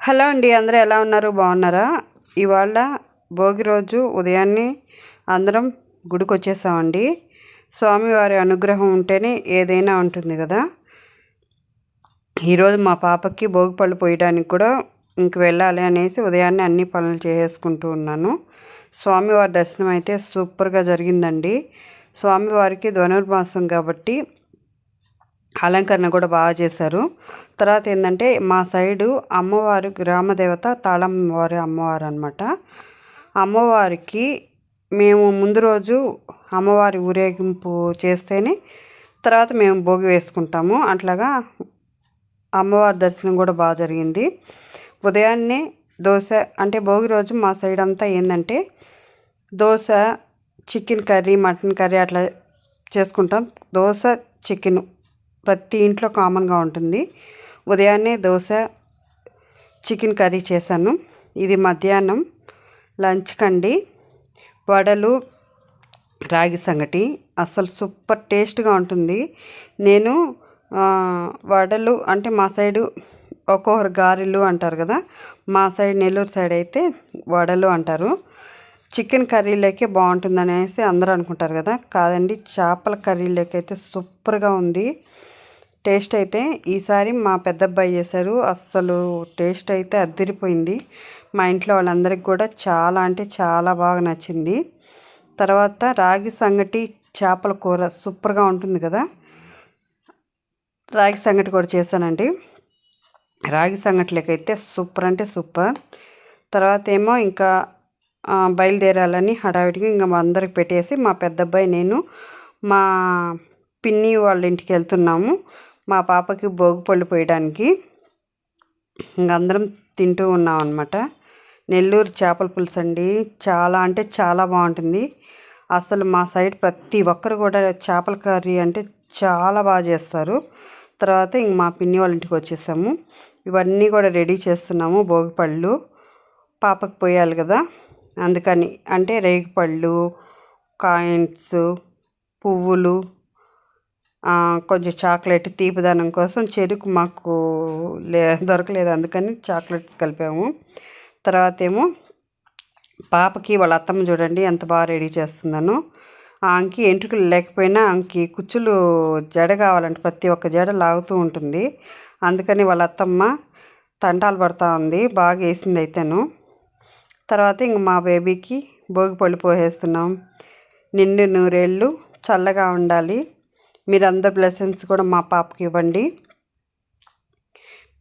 Hello అండి అందరూ ఎలా ఉన్నారు? బాగున్నారా? ఇవాళ భోగి రోజు ఉదయాన్నే అందరం గుడికి వచ్చేసామండి స్వామివారి అనుగ్రహం ఉంటేనే ఏదైనా ఉంటుంది కదా. ఈరోజు మా పాపకి భోగి పళ్ళు పోయడానికి కూడా ఇంక వెళ్ళాలి అనేసి ఉదయాన్నే అన్ని పనులు చేసుకుంటూ ఉన్నాను. స్వామివారి దర్శనం అయితే సూపర్గా జరిగిందండి. స్వామివారికి ధనుర్మాసం కాబట్టి అలంకరణ కూడా బాగా చేశారు. తర్వాత ఏంటంటే మా సైడు అమ్మవారు గ్రామదేవత తాళమ్మవారి అమ్మవారు అనమాట అమ్మవారికి మేము ముందు రోజు అమ్మవారి ఊరేగింపు చేస్తేనే తర్వాత మేము భోగి వేసుకుంటాము. అట్లాగా అమ్మవారి దర్శనం కూడా బాగా జరిగింది. ఉదయాన్నే దోశ అంటే భోగి రోజు మా సైడ్ అంతా ఏంటంటే dosa chicken curry mutton curry అట్లా చేసుకుంటాం. దోశ చికెన్. ప్రతి ఇంట్లో కామన్గా ఉంటుంది. ఉదయాన్నే దోశ చికెన్ కర్రీ చేశాను. ఇది మధ్యాహ్నం లంచ్ కండి. వడలు రాగి సంగటి. అసలు సూపర్ టేస్ట్గా ఉంటుంది. నేను వడలు అంటే మా సైడు ఒక్కొక్కరు గారెలు అంటారు కదా మా సైడ్ నెల్లూరు సైడ్ అయితే వడలు అంటారు. చికెన్ కర్రీలోకే బాగుంటుంది అనేసి అందరూ అనుకుంటారు కదా. కాదండి చేపల కర్రీలోకి అయితే సూపర్గా ఉంది. టేస్ట్ అయితే ఈసారి మా పెద్దబ్బాయి చేశారు. అస్సలు టేస్ట్ అయితే అద్దరిపోయింది. మా ఇంట్లో వాళ్ళందరికీ కూడా చాలా అంటే చాలా బాగా నచ్చింది. తర్వాత రాగి సంగటి చేపల కూర సూపర్గా ఉంటుంది కదా. రాగి సంగటి కూడా చేశానండి. రాగి సంగటిలోకైతే సూపర్ అంటే సూపర్. తర్వాత ఏమో ఇంకా బయలుదేరాలని హడావిడిగా ఇంకా మా అందరికి పెట్టేసి మా పెద్ద అబ్బాయి నేను మా పిన్ని వాళ్ళ ఇంటికి వెళ్తున్నాము. మా పాపకి భోగిపళ్ళు పోయడానికి. ఇంక అందరం తింటూ ఉన్నాం అనమాట నెల్లూరు చేపల పులుసు అండి. చాలా అంటే చాలా బాగుంటుంది. అసలు మా సైడ్ ప్రతి ఒక్కరు కూడా చేపల కర్రీ అంటే చాలా బాగా చేస్తారు. తర్వాత ఇంక మా పిన్ని వాళ్ళ ఇంటికి వచ్చేసాము. ఇవన్నీ కూడా రెడీ చేస్తున్నాము భోగిపళ్ళు పాపకు పోయాలి కదా. అందుకని అంటే రేగిపళ్ళు కాయిన్స్ పువ్వులు కొంచెం చాక్లెట్ తీపిదనం కోసం చెరుకు మాకు లే దొరకలేదు. అందుకని చాక్లెట్స్ కలిపాము. తర్వాత ఏమో పాపకి వాళ్ళ అత్తమ్మ చూడండి ఎంత బాగా రెడీ చేస్తుందను. ఆమెకి ఎంట్రుకలు లేకపోయినా ఆమెకి కుచ్చులు జడ కావాలంటే. ప్రతి ఒక్క జడ లాగుతూ ఉంటుంది. అందుకని వాళ్ళ అత్తమ్మ తంటాలు పడుతూ ఉంది. బాగా వేసింది అయితేను. తర్వాత ఇంక మా బేబీకి భోగిపళ్ళు పోసేస్తున్నాం. నిండు నూరేళ్ళు చల్లగా ఉండాలి. మీరందరు బ్లెస్సింగ్స్ కూడా మా పాపకి ఇవ్వండి.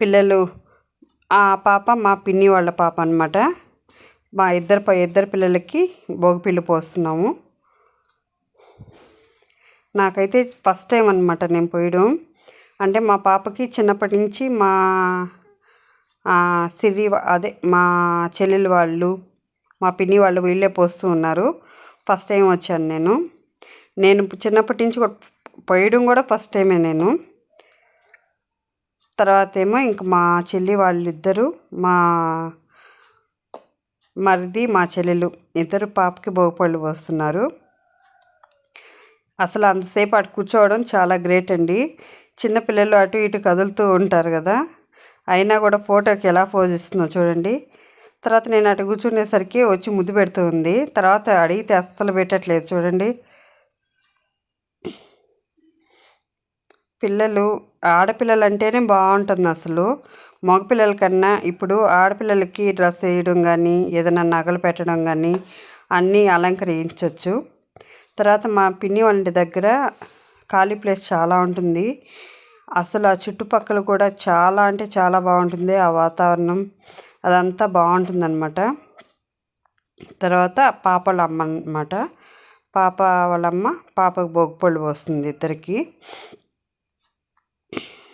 పిల్లలు ఆ పాప మా పిన్ని వాళ్ళ పాప అనమాట మా ఇద్దరు ఇద్దరు పిల్లలకి భోగిపిల్లి పోస్తున్నాము. నాకైతే ఫస్ట్ టైం అనమాట నేను పోయడం. అంటే మా పాపకి చిన్నప్పటి నుంచి మా సిరి అదే మా చెల్లెలు వాళ్ళు మా పిన్ని వాళ్ళు వీళ్ళే పోస్తూ ఉన్నారు. ఫస్ట్ టైం వచ్చాను నేను. నేను చిన్నప్పటి నుంచి పోయడం కూడా ఫస్ట్ టైమే నేను. తర్వాత ఏమో ఇంక మా చెల్లి వాళ్ళిద్దరూ మా మరిది మా చెల్లెలు ఇద్దరు పాపకి బహుపళ్ళు పోస్తున్నారు. అసలు అంతసేపు అటు కూర్చోవడం చాలా గ్రేట్ అండి. చిన్నపిల్లలు అటు ఇటు కదులుతూ ఉంటారు కదా. అయినా కూడా ఫోటోకి ఎలా పోజ్ ఇస్తుందో చూడండి. తర్వాత నేను అటు కూర్చునేసరికి వచ్చి ముద్దు పెడుతూ ఉంది. తర్వాత అడిగితే అస్సలు పెట్టట్లేదు చూడండి. పిల్లలు ఆడపిల్లలు అంటేనే బాగుంటుంది అసలు. మగపిల్లల కన్నా ఇప్పుడు ఆడపిల్లలకి డ్రెస్ వేయడం కానీ ఏదైనా నగలు పెట్టడం కానీ అన్నీ అలంకరించవచ్చు తర్వాత మా పిన్ని వాళ్ళ దగ్గర ఖాళీ ప్లేస్ చాలా ఉంటుంది. అసలు ఆ చుట్టుపక్కల కూడా చాలా అంటే చాలా బాగుంటుంది ఆ వాతావరణం. అదంతా బాగుంటుందన్నమాట. తర్వాత పాప వాళ్ళ అమ్మ అనమాట పాప వాళ్ళమ్మ పాపకు బొగ్గుపళ్ళు పోస్తుంది ఇద్దరికి.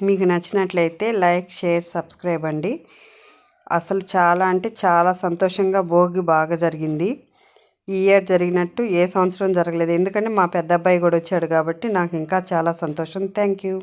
మీకు నచ్చినట్లయితే లైక్ షేర్ సబ్స్క్రైబ్ అండి. అసలు చాలా అంటే చాలా సంతోషంగా భోగి బాగా జరిగింది. ఈ ఇయర్ జరిగినట్టు ఏ సంవత్సరం జరగలేదు. ఎందుకంటే మా పెద్ద అబ్బాయి కూడా వచ్చాడు కాబట్టి నాకు ఇంకా చాలా సంతోషం. Thank you.